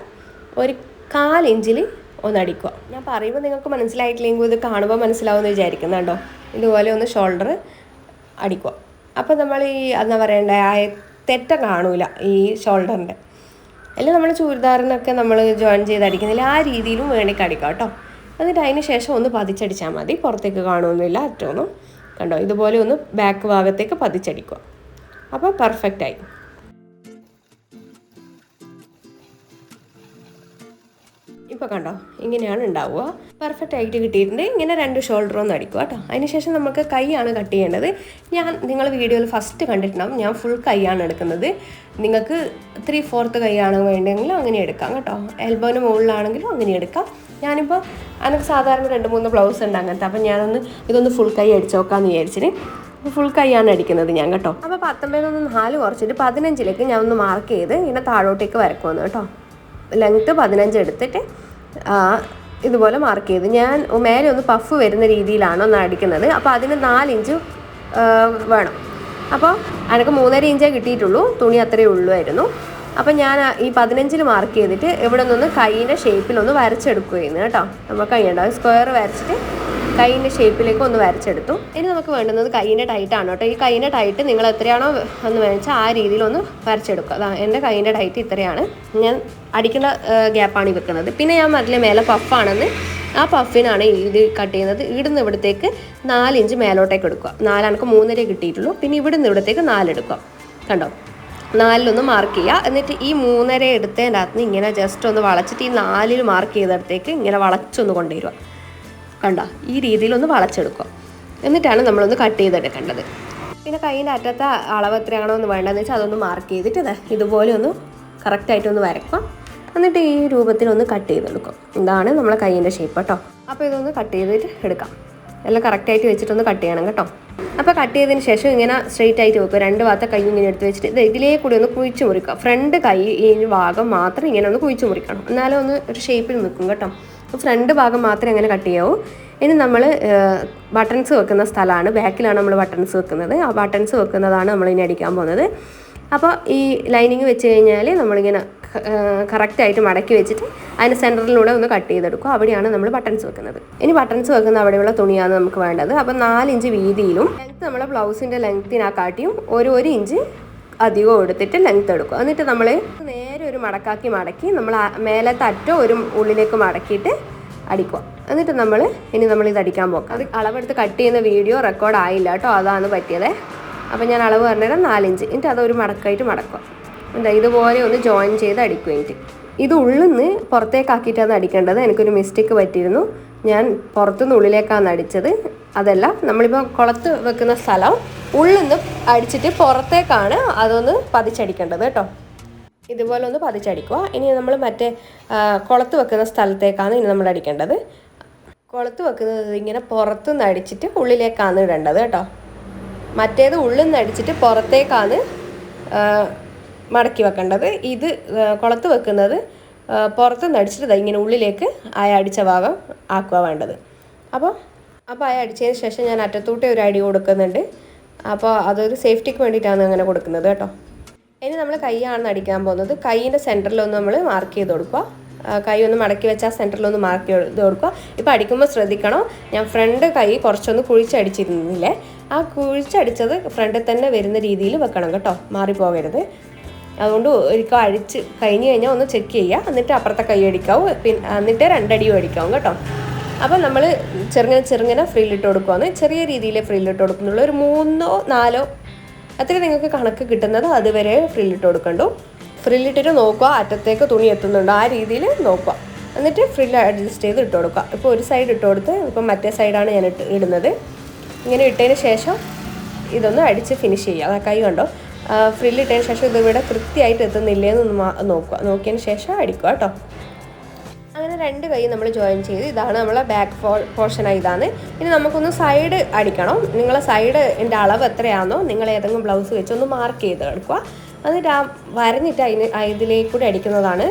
ഒരു കാലിഞ്ചിൽ ഒന്ന് അടിക്കുക. ഞാൻ പറയുമ്പോൾ നിങ്ങൾക്ക് മനസ്സിലായിട്ടില്ലെങ്കിൽ ഇത് കാണുമ്പോൾ മനസ്സിലാവുമെന്ന് വിചാരിക്കുന്നുണ്ടോ ഇതുപോലെ ഒന്ന് ഷോൾഡർ അടിക്കുക. അപ്പോൾ നമ്മൾ ഈ എന്താ പറയണ്ടേ ആ തെറ്റ കാണൂല ഈ ഷോൾഡറിന്റെ അല്ല നമ്മൾ ചൂരിദാറിനൊക്കെ നമ്മൾ ജോയിൻ ചെയ്ത് അടിക്കുന്നില്ല ആ രീതിയിലും വേണമെങ്കിൽ അടിക്കാം കേട്ടോ. എന്നിട്ട് അതിന് ശേഷം ഒന്ന് പതിച്ചടിച്ചാൽ മതി. പുറത്തേക്ക് കാണുമൊന്നുമില്ല അറ്റമൊന്നും കണ്ടോ? ഇതുപോലെ ഒന്ന് ബാക്ക് ഭാഗത്തേക്ക് പതിച്ചടിക്കുക. അപ്പോൾ പെർഫെക്റ്റായി ഇപ്പോൾ കണ്ടോ? ഇങ്ങനെയാണ് ഉണ്ടാവുക. പെർഫെക്റ്റ് ആയിട്ട് കിട്ടിയിട്ടുണ്ട്. ഇങ്ങനെ രണ്ട് ഷോൾഡർ ഒന്ന് അടിക്കുക കേട്ടോ. അതിനുശേഷം നമുക്ക് കൈയാണ് കട്ട് ചെയ്യേണ്ടത്. ഞാൻ നിങ്ങൾ വീഡിയോയിൽ ഫസ്റ്റ് കണ്ടിട്ടുണ്ടാവും. ഞാൻ ഫുൾ കൈയാണ് എടുക്കുന്നത്. നിങ്ങൾക്ക് ത്രീ ഫോർത്ത് കൈയാണ് വേണ്ടെങ്കിലും അങ്ങനെ എടുക്കാം കേട്ടോ. എൽബോന് മുകളിലാണെങ്കിലും അങ്ങനെ എടുക്കാം. ഞാനിപ്പോൾ എനിക്ക് സാധാരണ രണ്ട് മൂന്ന് ബ്ലൗസ് ഉണ്ട് അങ്ങനത്തെ. അപ്പം ഞാനൊന്ന് ഇതൊന്ന് ഫുൾ കൈ അടിച്ചു നോക്കാമെന്ന് വിചാരിച്ചിട്ട് ഫുൾ കൈയാണ് അടിക്കുന്നത് ഞാൻ കേട്ടോ. അപ്പോൾ പത്തൊമ്പതിൽ നിന്ന് നാല് കുറച്ചിട്ട് പതിനഞ്ചിലേക്ക് ഞാൻ ഒന്ന് മാർക്ക് ചെയ്ത് ഇങ്ങനെ താഴോട്ടേക്ക് വരക്കുമെന്ന് കേട്ടോ. ലെങ്ത്ത് പതിനഞ്ച് എടുത്തിട്ട് ഇതുപോലെ മാർക്ക് ചെയ്തു. ഞാൻ മേലെ ഒന്ന് പഫ് വരുന്ന രീതിയിലാണ് ഒന്ന് അടിക്കുന്നത്. അപ്പോൾ അതിന് നാലിഞ്ച് വേണം. അപ്പോൾ എനിക്ക് മൂന്നര ഇഞ്ചേ കിട്ടിയിട്ടുള്ളൂ. തുണി അത്രയേ ഉള്ളുമായിരുന്നു അപ്പോൾ ഞാൻ ഈ പതിനഞ്ചിൽ മാർക്ക് ചെയ്തിട്ട് ഇവിടെ നിന്ന് കൈയിന്റെ ഷേപ്പിലൊന്ന് വരച്ചെടുക്കുകയായിരുന്നു കേട്ടോ. നമുക്ക് കൈയുണ്ടാവും സ്ക്വയർ വരച്ചിട്ട് കൈയിന്റെ ഷേപ്പിലേക്ക് ഒന്ന് വരച്ചെടുത്തു. ഇനി നമുക്ക് വേണ്ടുന്നത് കൈയിന്റെ ടൈറ്റാണ് കേട്ടോ. ഈ കൈയിന്റെ ടൈറ്റ് നിങ്ങൾ എത്രയാണോ എന്ന് വെച്ചാൽ ആ രീതിയിൽ ഒന്ന് വരച്ചെടുക്കുക. അതാ എന്റെ കൈയിന്റെ ടൈറ്റ് ഇത്രയാണ്. ഞാൻ അടിക്കുന്ന ഗ്യാപ്പാണ് ഈ വെക്കുന്നത്. പിന്നെ ഞാൻ മതിലെ മേലെ പഫാണെന്ന് ആ പഫിനാണ് ഇത് കട്ട് ചെയ്യുന്നത്. ഇവിടുന്ന് ഇവിടത്തേക്ക് നാലിഞ്ച് മേലോട്ടേക്ക് എടുക്കുക. നാലനക്ക് മൂന്നര കിട്ടിയിട്ടുള്ളൂ. പിന്നെ ഇവിടുന്ന് ഇവിടത്തേക്ക് നാലെടുക്കുക കണ്ടോ? നാലിലൊന്ന് മാർക്ക് ചെയ്യുക. എന്നിട്ട് ഈ മൂന്നര എടുത്തതിന്റെ അകത്ത് ഇങ്ങനെ ജസ്റ്റ് ഒന്ന് വളച്ചിട്ട് ഈ നാലിൽ മാർക്ക് ചെയ്തെടുത്തേക്ക് ഇങ്ങനെ വളച്ചൊന്ന് കൊണ്ടുവരിക. കണ്ടോ ഈ രീതിയിലൊന്ന് വളച്ചെടുക്കുക. എന്നിട്ടാണ് നമ്മളൊന്ന് കട്ട് ചെയ്തെടുക്കേണ്ടത്. പിന്നെ കൈയിന്റെ അറ്റത്തെ അളവ് എത്രയാണോ എന്ന് വേണ്ടതെന്ന് വെച്ചാൽ അതൊന്ന് മാർക്ക് ചെയ്തിട്ട് ഇതുപോലെ ഒന്ന് കറക്റ്റായിട്ടൊന്ന് വരക്കാം എന്നിട്ട് ഈ രൂപത്തിലൊന്ന് കട്ട് ചെയ്തെടുക്കും ഇതാണ് നമ്മളെ കൈയിന്റെ ഷേപ്പ് കേട്ടോ അപ്പോൾ ഇതൊന്ന് കട്ട് ചെയ്തിട്ട് എടുക്കാം. എല്ലാം കറക്റ്റായിട്ട് വെച്ചിട്ടൊന്ന് കട്ട് ചെയ്യണം കേട്ടോ. അപ്പോൾ കട്ട് ചെയ്തതിന് ശേഷം ഇങ്ങനെ സ്ട്രെയിറ്റ് ആയിട്ട് വെക്കുക. രണ്ട് ഭാഗത്തെ കൈ ഇങ്ങനെ എടുത്ത് വെച്ചിട്ട് ഇത് ഇതിലേ കൂടി ഒന്ന് കുഴിച്ച് മുറിക്കുക. ഫ്രണ്ട് കൈ ഈ ഭാഗം മാത്രം ഇങ്ങനെ ഒന്ന് കുഴിച്ച് മുറിക്കണം. എന്നാലും ഒന്ന് ഒരു ഷേപ്പിൽ നിൽക്കും കേട്ടോ. ഫ്രണ്ട് ഭാഗം മാത്രമേ അങ്ങനെ കട്ട് ചെയ്യാവൂ. ഇനി നമ്മൾ ബട്ടൺസ് വെക്കുന്ന സ്ഥലമാണ്. ബാക്കിലാണ് നമ്മൾ ബട്ടൺസ് വെക്കുന്നത്. ആ ബട്ടൺസ് വെക്കുന്നതാണ് നമ്മൾ ഇനി അടിക്കാൻ പോകുന്നത്. അപ്പോൾ ഈ ലൈനിങ് വെച്ച് കഴിഞ്ഞാൽ നമ്മളിങ്ങനെ കറക്റ്റായിട്ട് മടക്കി വെച്ചിട്ട് അതിന് സെന്ററിലൂടെ ഒന്ന് കട്ട് ചെയ്തെടുക്കും. അവിടെയാണ് നമ്മൾ ബട്ടൺസ് വെക്കുന്നത്. ഇനി ബട്ടൺസ് വെക്കുന്ന അവിടെയുള്ള തുണിയാണ് നമുക്ക് വേണ്ടത്. അപ്പോൾ നാലിഞ്ച് വീതിയിലും ലെങ്ത്ത് നമ്മൾ ബ്ലൗസിന്റെ ലെങ്ത്തിനാക്കാട്ടിയും ഒരു ഒരു ഇഞ്ച് അധികം എടുത്തിട്ട് ലെങ്ത്ത് എടുക്കും. എന്നിട്ട് നമ്മൾ നേരെ ഒരു മടക്കാക്കി മടക്കി നമ്മൾ മേലത്തെ അറ്റം ഒരു ഉള്ളിലേക്ക് മടക്കിയിട്ട് അടിക്കുക. എന്നിട്ട് നമ്മൾ ഇനി നമ്മൾ ഇത് അടിക്കാൻ പോക്കാം. അത് അളവെടുത്ത് കട്ട് ചെയ്യുന്ന വീഡിയോ റെക്കോർഡ് ആയില്ല കേട്ടോ. അതാണ് പറ്റിയത്. അപ്പോൾ ഞാൻ അളവ് പറഞ്ഞുതരാം. നാലിഞ്ച്. എന്നിട്ട് അതൊരു മടക്കായിട്ട് മടക്കുക. എന്താ ഇതുപോലെ ഒന്ന് ജോയിൻ ചെയ്ത് അടിക്കും എനിക്ക് ഇത് ഉള്ളിൽ നിന്ന് പുറത്തേക്കാക്കിയിട്ടാണ് അടിക്കേണ്ടത്. എനിക്കൊരു മിസ്റ്റേക്ക് പറ്റിയിരുന്നു. ഞാൻ പുറത്തുനിന്ന് ഉള്ളിലേക്കാണ് അടിച്ചത്. അതല്ല നമ്മളിപ്പോൾ കുളത്ത് വെക്കുന്ന സ്ഥലം ഉള്ളിൽ നിന്ന് അടിച്ചിട്ട് പുറത്തേക്കാണ് അതൊന്ന് പതിച്ചടിക്കേണ്ടത് കേട്ടോ. ഇതുപോലെ ഒന്ന് പതിച്ചടിക്കുക. ഇനി നമ്മൾ മറ്റേ കുളത്ത് വെക്കുന്ന സ്ഥലത്തേക്കാണ് ഇനി നമ്മൾ അടിക്കേണ്ടത്. കുളത്ത് വെക്കുന്നത് ഇങ്ങനെ പുറത്തുനിന്ന് അടിച്ചിട്ട് ഉള്ളിലേക്കാണ് ഇടേണ്ടത് കേട്ടോ. മറ്റേത് ഉള്ളിൽ നിന്ന് അടിച്ചിട്ട് പുറത്തേക്കാണ് മടക്കി വെക്കേണ്ടത്. ഇത് കുളത്ത് വെക്കുന്നത് പുറത്തുനിന്ന് അടിച്ചിട്ട് ഇങ്ങനെ ഉള്ളിലേക്ക് അയ അടിച്ച ഭാഗം ആക്കുക വേണ്ടത്. അപ്പോൾ അപ്പോൾ അയ അടിച്ചതിന് ശേഷം ഞാൻ അറ്റത്തൂട്ടി ഒരു അടി കൊടുക്കുന്നുണ്ട്. അപ്പോൾ അതൊരു സേഫ്റ്റിക്ക് വേണ്ടിയിട്ടാണ് അങ്ങനെ കൊടുക്കുന്നത് കേട്ടോ. ഇനി നമ്മൾ കൈയാണ് അടിക്കാൻ പോകുന്നത്. കൈയിന്റെ സെന്ററിലൊന്ന് നമ്മൾ മാർക്ക് ചെയ്ത് കൊടുക്കുക. കൈ ഒന്ന് മടക്കി വെച്ചാൽ സെന്ററിലൊന്ന് മാർക്ക് ചെയ്ത് കൊടുക്കുക. ഇപ്പോൾ അടിക്കുമ്പോൾ ശ്രദ്ധിക്കണം. ഞാൻ ഫ്രണ്ട് കൈ കുറച്ചൊന്ന് കുഴിച്ചടിച്ചിരുന്നില്ലേ? ആ കുഴിച്ചടിച്ചത് ഫ്രണ്ടിൽ തന്നെ വരുന്ന രീതിയിൽ വെക്കണം കേട്ടോ. മാറിപ്പോകരുത്. അതുകൊണ്ട് ഒരിക്കൽ അഴിച്ച് കഴിഞ്ഞ് കഴിഞ്ഞാൽ ഒന്ന് ചെക്ക് ചെയ്യുക. എന്നിട്ട് അപ്പുറത്തെ കൈ അടിക്കാവും. പിന്നെ എന്നിട്ട് രണ്ടടിയും അടിക്കാവും കേട്ടോ. അപ്പോൾ നമ്മൾ ചെറുങ്ങനെ ചെറുങ്ങനെ ഫ്രീലിട്ട് കൊടുക്കുവാന്ന് ചെറിയ രീതിയിൽ ഫ്രീലിട്ട് കൊടുക്കുന്നുള്ളൂ. ഒരു മൂന്നോ നാലോ അത്ര നിങ്ങൾക്ക് കണക്ക് കിട്ടുന്നത് അതുവരെ ഫ്രില്ലിട്ട് കൊടുക്കണ്ടു? ഫ്രില്ലിട്ടിട്ട് നോക്കുക അറ്റത്തേക്ക് തുണി എത്തുന്നുണ്ടോ? ആ രീതിയിൽ നോക്കുക. എന്നിട്ട് ഫ്രില്ല് അഡ്ജസ്റ്റ് ചെയ്ത് ഇട്ട് കൊടുക്കുക. ഇപ്പോൾ ഒരു സൈഡ് ഇട്ട് കൊടുത്ത് ഇപ്പം മറ്റേ സൈഡാണ് ഞാൻ ഇട്ട് ഇടുന്നത്. ഇങ്ങനെ ഇട്ടതിന് ശേഷം ഇതൊന്ന് അടിച്ച് ഫിനിഷ് ചെയ്യുക. അതാ കൈ കണ്ടോ? ഫ്രില്ലിട്ടതിന് ശേഷം ഇതിവിടെ കൃത്യമായിട്ട് എത്തുന്നില്ലേ എന്ന് നോക്കുക. നോക്കിയതിന് ശേഷം അടിക്കുക കേട്ടോ. രണ്ട് കൈ നമ്മൾ ജോയിൻ ചെയ്ത് ഇതാണ് നമ്മളെ ബാക്ക് പോർഷനായി ഇതാണ്. ഇനി നമുക്കൊന്ന് സൈഡ് അടിക്കണം. നിങ്ങളെ സൈഡ് എന്റെ അളവ് എത്രയാണോ നിങ്ങൾ ഏതെങ്കിലും ബ്ലൗസ് വെച്ച് ഒന്ന് മാർക്ക് ചെയ്ത് എടുക്കുക. എന്നിട്ട് ആ വരഞ്ഞിട്ട് അതിന് ഇതിലേക്ക് കൂടി അടിക്കുന്നതാണ്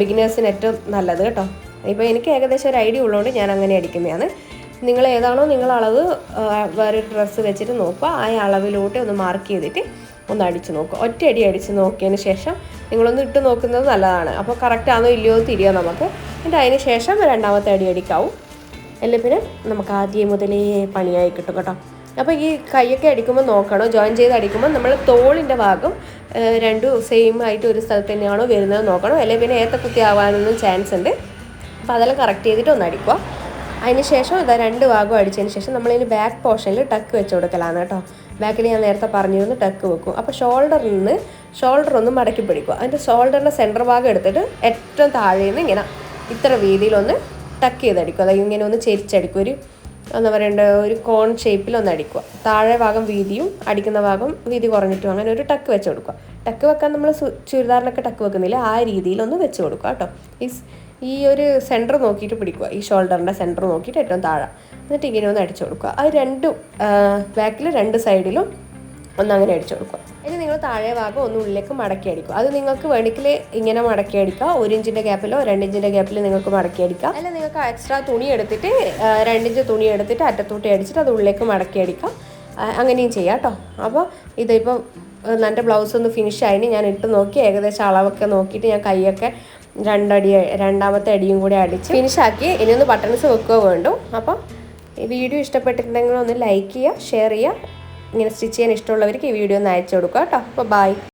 ബിഗിനേഴ്സിന് ഏറ്റവും നല്ലത് കേട്ടോ. ഇപ്പോൾ എനിക്ക് ഏകദേശം ഒരു ഐഡിയ ഉള്ളതുകൊണ്ട് ഞാൻ അങ്ങനെ അടിക്കുന്നതാണ്. നിങ്ങൾ ഏതാണോ നിങ്ങൾ അളവ് വേറൊരു ഡ്രസ്സ് വെച്ചിട്ട് നോക്കുക. ആ അളവിലോട്ട് ഒന്ന് മാർക്ക് ചെയ്തിട്ട് ഒന്ന് അടിച്ച് നോക്കുക. ഒറ്റ അടി അടിച്ച് നോക്കിയതിന് ശേഷം നിങ്ങളൊന്ന് ഇട്ട് നോക്കുന്നത് നല്ലതാണ്. അപ്പോൾ കറക്റ്റ് ആണോ ഇല്ലയോ തിരിയാം നമുക്ക്. എന്നിട്ട് അതിന് ശേഷം രണ്ടാമത്തെ അടി അടിക്കാവും. അല്ലെ പിന്നെ? നമുക്ക് ആദ്യം മുതലേ പണിയായി കിട്ടും കേട്ടോ. അപ്പോൾ ഈ കൈയൊക്കെ അടിക്കുമ്പോൾ നോക്കണം? ജോയിൻ ചെയ്ത് അടിക്കുമ്പോൾ നമ്മൾ തോളിന്റെ ഭാഗം രണ്ടും സെയിം ആയിട്ട് ഒരു സ്ഥലത്ത് തന്നെയാണോ വരുന്നത് നോക്കണം? അല്ലെങ്കിൽ പിന്നെ ഏത്ത കുത്തി ആവാനൊന്നും ചാൻസ് ഉണ്ട്. അപ്പോൾ അതെല്ലാം കറക്റ്റ് ചെയ്തിട്ട് ഒന്ന് അടിക്കുക അതിന് ശേഷം ഇതാ രണ്ട് ഭാഗം അടിച്ചതിന് ശേഷം നമ്മളതിന് ബാക്ക് പോർഷനിൽ ടക്ക് വെച്ച് കൊടുക്കലാണ് കേട്ടോ. ബാക്കിൽ ഞാൻ നേരത്തെ പറഞ്ഞിരുന്നു ടക്ക് വെക്കും. അപ്പോൾ ഷോൾഡറിൽ നിന്ന് ഷോൾഡർ ഒന്ന് മടക്കി പിടിക്കുക. അതിന്റെ ഷോൾഡറിന്റെ സെന്റർ ഭാഗം എടുത്തിട്ട് ഏറ്റവും താഴെ നിന്ന് ഇങ്ങനെ ഇത്ര വീതിയിലൊന്ന് ടക്ക് ചെയ്തടിക്കുക അതായത് ഇങ്ങനെ ഒന്ന് ചെരിച്ചടിക്കുക ഒരു എന്താ പറയേണ്ട ഒരു കോൺ ഷേപ്പിൽ ഒന്ന് അടിക്കുക. താഴെ ഭാഗം വീതിയും അടിക്കുന്ന ഭാഗം വീതി കുറഞ്ഞിട്ടും അങ്ങനെ ഒരു ടക്ക് വെച്ച് കൊടുക്കുക. ടക്ക് വെക്കാൻ നമ്മൾ ചുരിദാറിനൊക്കെ ടക്ക് വെക്കുന്നില്ല? ആ രീതിയിൽ ഒന്ന് വെച്ച് കൊടുക്കുക കേട്ടോ. ഈ ഈ ഒരു സെന്റർ നോക്കിയിട്ട് പിടിക്കുക. ഈ ഷോൾഡറിന്റെ സെന്റർ നോക്കിയിട്ട് ഏറ്റവും താഴെ. എന്നിട്ട് ഇങ്ങനെ ഒന്ന് അടിച്ചു കൊടുക്കുക. അത് രണ്ടും ബാക്കിൽ രണ്ട് സൈഡിലും ഒന്ന് അങ്ങനെ അടിച്ചു കൊടുക്കുക. ഇനി നിങ്ങൾ താഴെ ഭാഗം ഒന്ന് ഉള്ളിലേക്ക് മടക്കി അടിക്കും അത് നിങ്ങൾക്ക് വേണമെങ്കിൽ ഇങ്ങനെ മടക്കി അടിക്കുക. ഒരു ഇഞ്ചിന്റെ ഗ്യാപ്പിലോ രണ്ട് ഇഞ്ചിന്റെ ഗ്യാപ്പിലോ നിങ്ങൾക്ക് മടക്കി അടിക്കാം അല്ല നിങ്ങൾക്ക് എക്സ്ട്രാ തുണി എടുത്തിട്ട് രണ്ടിഞ്ച് തുണി എടുത്തിട്ട് അറ്റത്തൂട്ടി അടിച്ചിട്ട് അത് ഉള്ളിലേക്ക് മടക്കി അടിക്കാം അങ്ങനെയും ചെയ്യാം കേട്ടോ. അപ്പോൾ ഇതിപ്പോൾ എന്റെ ബ്ലൗസ് ഒന്ന് ഫിനിഷ് ആയിന്. ഞാൻ ഇട്ട് നോക്കി. ഏകദേശം അളവൊക്കെ നോക്കിയിട്ട് ഞാൻ കൈയൊക്കെ രണ്ടടി രണ്ടാമത്തെ അടിയും കൂടി അടിച്ച് ഫിനിഷാക്കി ഇനി ഒന്ന് ബട്ടൺസ് വെക്കുക വേണ്ടു. അപ്പം ഈ വീഡിയോ ഇഷ്ടപ്പെട്ടിട്ടുണ്ടെങ്കിൽ ഒന്ന് ലൈക്ക് ചെയ്യുക ഷെയർ ചെയ്യുക. ഇങ്ങനെ സ്റ്റിച്ച് ചെയ്യാൻ ഇഷ്ടമുള്ളവർക്ക് ഈ വീഡിയോ ഒന്ന് അയച്ചു കൊടുക്കുക കേട്ടോ. അപ്പോൾ ബൈ.